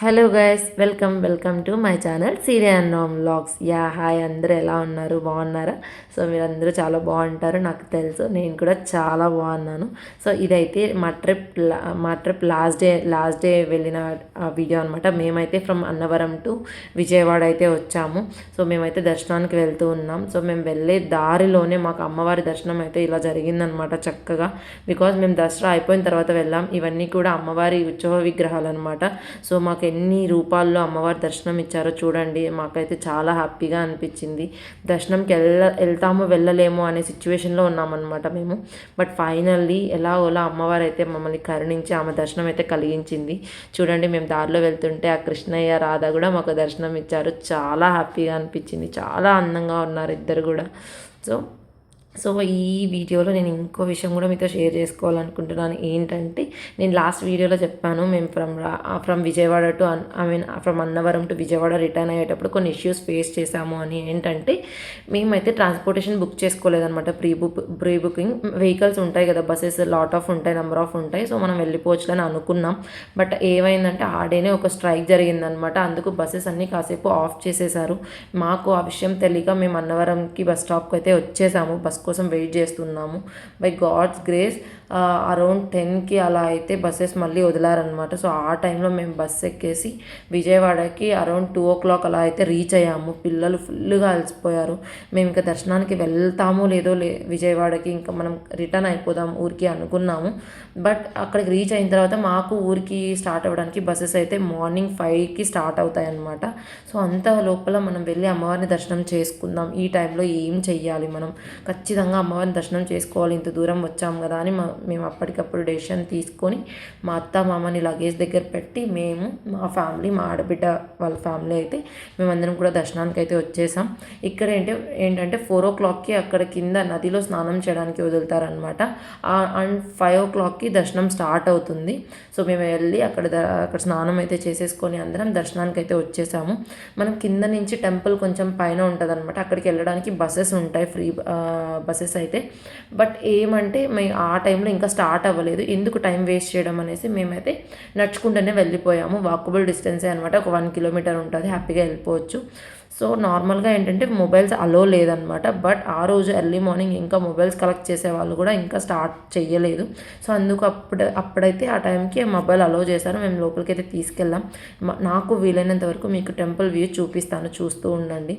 Hello guys welcome welcome to my channel సీరియా నామ్ vlogs yeah hi అందరూ ఎలా ఉన్నారు? బాగున్నారా? సో మీరందరూ చాలా బాగుంటారు నాకు తెలుసు. నేను కూడా చాలా బాగున్నాను. సో ఇదైతే మా ట్రిప్ మా trip last day last day వెళ్ళిన వీడియో అనమాట మేమైతే ఫ్రమ్ అన్నవరం టు విజయవాడ అయితే వచ్చాము. సో మేమైతే దర్శనానికి వెళ్తూ ఉన్నాం. సో మేము వెళ్ళే దారిలోనే మాకు అమ్మవారి దర్శనం అయితే ఇలా జరిగిందనమాట చక్కగా. బికాజ్ మేము దసరా అయిపోయిన తర్వాత వెళ్ళాం. ఇవన్నీ కూడా అమ్మవారి ఉత్సవ విగ్రహాలు అనమాట సో మాకు ఎన్ని రూపాల్లో అమ్మవారి దర్శనం ఇచ్చారో చూడండి. మాకైతే చాలా హ్యాపీగా అనిపించింది. దర్శనంకి వెళ్ళ వెళ్తామో వెళ్ళలేమో అనే సిచ్యువేషన్లో ఉన్నామన్నమాట మేము. బట్ ఫైనల్లీ ఎలా ఓలా అమ్మవారు అయితే మమ్మల్ని కరుణించి ఆమె దర్శనం అయితే కలిగించింది. చూడండి మేము దారిలో వెళ్తుంటే ఆ కృష్ణయ్య రాధ కూడా మాకు దర్శనం ఇచ్చారు. చాలా హ్యాపీగా అనిపించింది. చాలా అందంగా ఉన్నారు ఇద్దరు కూడా. సో సో ఈ వీడియోలో నేను ఇంకో విషయం కూడా మీతో షేర్ చేసుకోవాలనుకుంటున్నాను. ఏంటంటే నేను లాస్ట్ వీడియోలో చెప్పాను మేము from from Vijayawada to I mean from Annavaram to Vijayawada return అయ్యేటప్పుడు కొన్ని ఇష్యూస్ ఫేస్ చేశాము అని. ఏంటంటే మేమైతే transportation book చేసుకోలేదన్నమాట. Pre book pre booking vehicles ఉంటాయి కదా బస్సెస్ లాట్ ఆఫ్ ఉంటాయి నెంబర్ ఆఫ్ ఉంటాయి. సో మనం వెళ్ళిపోవచ్చు అని అనుకున్నాం. బట్ ఏమైందంటే ఆ డేనే ఒక స్ట్రైక్ జరిగిందనమాట అందుకు బస్సెస్ అన్నీ కాసేపు ఆఫ్ చేసేసారు. మాకు ఆ విషయం తెలియక మేము అన్నవరంకి బస్ స్టాప్కి అయితే వచ్చేసాము. బస్ కోసం వెయిట్ చేస్తున్నాము. బై గాడ్స్ గ్రేస్ అరౌండ్ టెన్కి అలా అయితే బస్సెస్ మళ్ళీ వదిలారనమాట సో ఆ టైంలో మేము బస్ ఎక్కేసి విజయవాడకి అరౌండ్ టూ ఓ క్లాక్ అలా అయితే రీచ్ అయ్యాము. పిల్లలు ఫుల్గా అలసిపోయారు. మేము ఇంకా దర్శనానికి వెళ్తామో లేదో లే విజయవాడకి ఇంకా మనం రిటర్న్ అయిపోదాం ఊరికి అనుకున్నాము. బట్ అక్కడికి రీచ్ అయిన తర్వాత మాకు ఊరికి స్టార్ట్ అవ్వడానికి బస్సెస్ అయితే మార్నింగ్ ఫైవ్కి స్టార్ట్ అవుతాయి అనమాట సో అంత లోపల మనం వెళ్ళి అమ్మవారిని దర్శనం చేసుకుందాం. ఈ టైంలో ఏం చెయ్యాలి మనం? ఖచ్చితంగా ఖచ్చితంగా అమ్మవారిని దర్శనం చేసుకోవాలి ఇంత దూరం వచ్చాం కదా అని మా మేము అప్పటికప్పుడు డెసిషన్ తీసుకొని మా అత్త మామని లగేజ్ దగ్గర పెట్టి మేము మా ఫ్యామిలీ మా ఆడబిడ్డ వాళ్ళ ఫ్యామిలీ అయితే మేమందరం కూడా దర్శనానికి అయితే వచ్చేసాం. ఇక్కడ ఏంటి ఏంటంటే ఫోర్ ఓ క్లాక్కి అక్కడ కింద నదిలో స్నానం చేయడానికి వదులుతారనమాట అండ్ ఫైవ్ ఓ క్లాక్కి దర్శనం స్టార్ట్ అవుతుంది. సో మేము వెళ్ళి అక్కడ అక్కడ స్నానం అయితే చేసేసుకొని అందరం దర్శనానికి అయితే వచ్చేసాము. మనం కింద నుంచి టెంపుల్ కొంచెం పైన ఉంటుందన్నమాట. అక్కడికి వెళ్ళడానికి బస్సెస్ ఉంటాయి ఫ్రీ బస్సెస్ అయితే. బట్ ఏమంటే మేము ఆ టైంలో టైంలో ఇంకా స్టార్ట్ అవ్వలేదు. ఎందుకు టైం వేస్ట్ చేయడం అనేసి మేమైతే నడుచుకుంటూనే వెళ్ళిపోయాము. వాకబుల్ డిస్టెన్సే అనమాట ఒక వన్ కిలోమీటర్ ఉంటుంది. హ్యాపీగా వెళ్ళిపోవచ్చు. సో నార్మల్గా ఏంటంటే మొబైల్స్ అలో లేదనమాట బట్ ఆ రోజు ఎర్లీ మార్నింగ్ ఇంకా మొబైల్స్ కలెక్ట్ చేసే వాళ్ళు కూడా ఇంకా స్టార్ట్ చేయలేదు. సో అందుకు అప్పుడు అప్పుడైతే ఆ టైంకి మొబైల్ అలో చేశారు. మేము లోపలికి అయితే తీసుకెళ్ళాం. నాకు వీలైనంత వరకు మీకు టెంపుల్ వ్యూ చూపిస్తాను. చూస్తూ ఉండండి.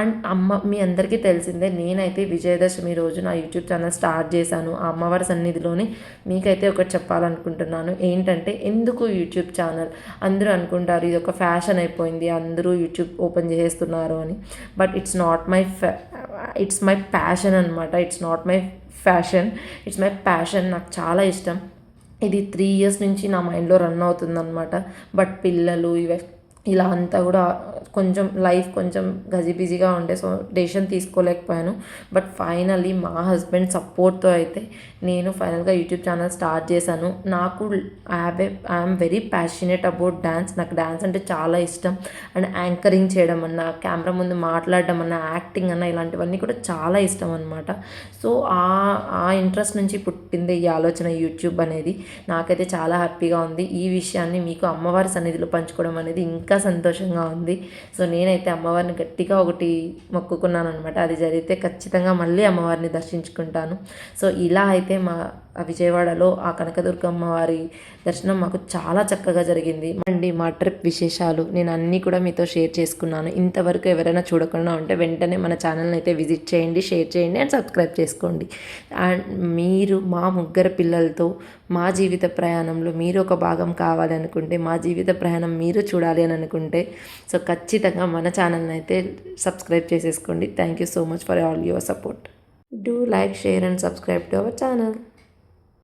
అండ్ అమ్మ మీ అందరికీ తెలిసిందే నేనైతే విజయదశమి రోజు నా యూట్యూబ్ ఛానల్ స్టార్ట్ చేశాను ఆ అమ్మవారి సన్నిధిలోనే. మీకైతే ఒకటి చెప్పాలనుకుంటున్నాను ఏంటంటే ఎందుకు యూట్యూబ్ ఛానల్? అందరూ అనుకుంటారు ఇది ఒక ఫ్యాషన్ అయిపోయింది అందరూ యూట్యూబ్ ఓపెన్ చేస్తున్నారు అని. But it's not my it's my passion అనమాట it's not my fashion it's my passion నాకు చాలా ఇష్టం. ఇది త్రీ ఇయర్స్ నుంచి నా మైండ్లో రన్ అవుతుందన్నమాట. బట్ పిల్లలు ఇవి ఇలా అంతా కూడా కొంచెం లైఫ్ కొంచెం గజిబిజిగా ఉండే సో డెసిషన్ తీసుకోలేకపోయాను. బట్ ఫైనల్లీ మా హస్బెండ్ సపోర్ట్తో అయితే నేను ఫైనల్గా యూట్యూబ్ ఛానల్ స్టార్ట్ చేశాను. నాకు have a I'm very passionate about dance నాకు డ్యాన్స్ అంటే చాలా ఇష్టం. అండ్ యాంకరింగ్ చేయడం అన్నా కెమెరా ముందు మాట్లాడడం అన్న యాక్టింగ్ అన్న ఇలాంటివన్నీ కూడా చాలా ఇష్టం అనమాట సో ఆ ఆ ఇంట్రెస్ట్ నుంచి పుట్టింది ఈ ఆలోచన యూట్యూబ్ అనేది. నాకైతే చాలా హ్యాపీగా ఉంది. ఈ విషయాన్ని మీకు అమ్మవారి సన్నిధిలో పంచుకోవడం అనేది ఇంకా ఇంకా సంతోషంగా ఉంది. సో నేనైతే అమ్మవారిని గట్టిగా ఒకటి మొక్కుకున్నాను అనమాట అది జరిగితే ఖచ్చితంగా మళ్ళీ అమ్మవారిని దర్శించుకుంటాను. సో ఇలా అయితే మా విజయవాడలో ఆ కనకదుర్గమ్మ వారి దర్శనం మాకు చాలా చక్కగా జరిగింది. అండి మా ట్రిప్ విశేషాలు నేను అన్నీ కూడా మీతో షేర్ చేసుకున్నాను. ఇంతవరకు ఎవరైనా చూడకుండా ఉంటే వెంటనే మన ఛానల్ని అయితే విజిట్ చేయండి షేర్ చేయండి అండ్ సబ్స్క్రైబ్ చేసుకోండి. అండ్ మీరు మా ముగ్గురు పిల్లలతో మా జీవిత ప్రయాణంలో మీరు ఒక భాగం కావాలనుకుంటే మా జీవిత ప్రయాణం మీరు చూడాలి అని అనుకుంటే సో ఖచ్చితంగా మన ఛానల్ని అయితే సబ్స్క్రైబ్ చేసేసుకోండి. Thank you so much for all your support do like share and subscribe to our channel